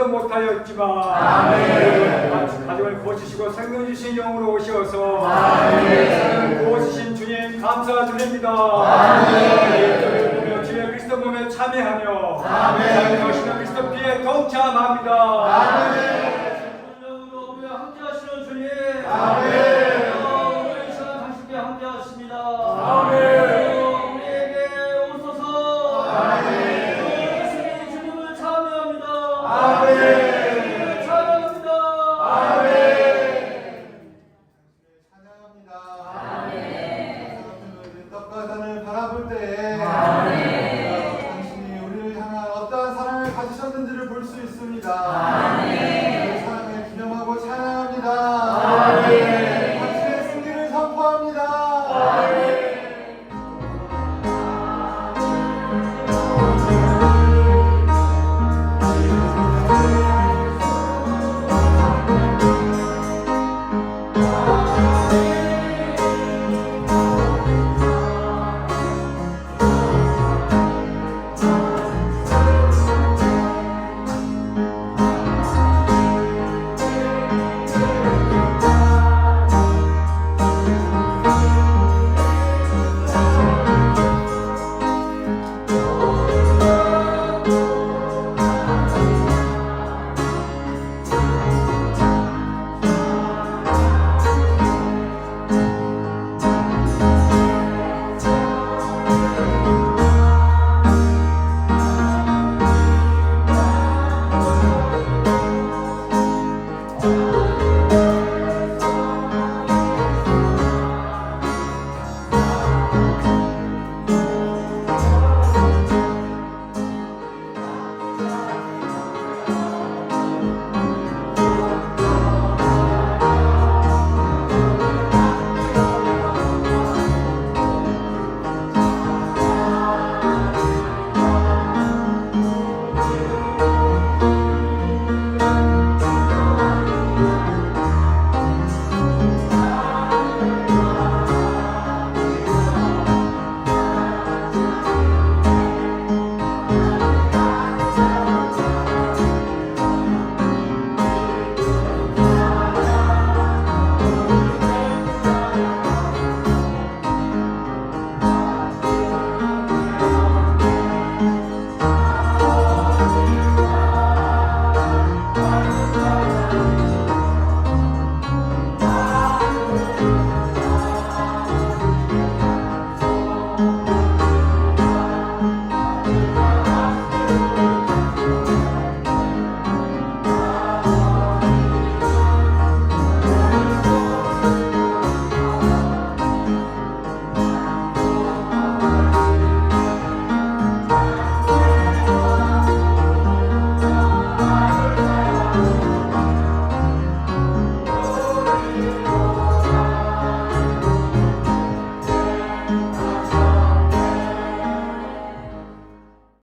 듣지도 못하였지만 가정을 고치시고 생명 주신 영으로 오셔서 아멘. 고치신 주님 감사드립니다. 저를 예, 주의 그리스도 몸에 참여하며 아멘. 하시는 그리스도 피에 동참합니다. 영으로 우리와 함께 하시는 주님. 아멘.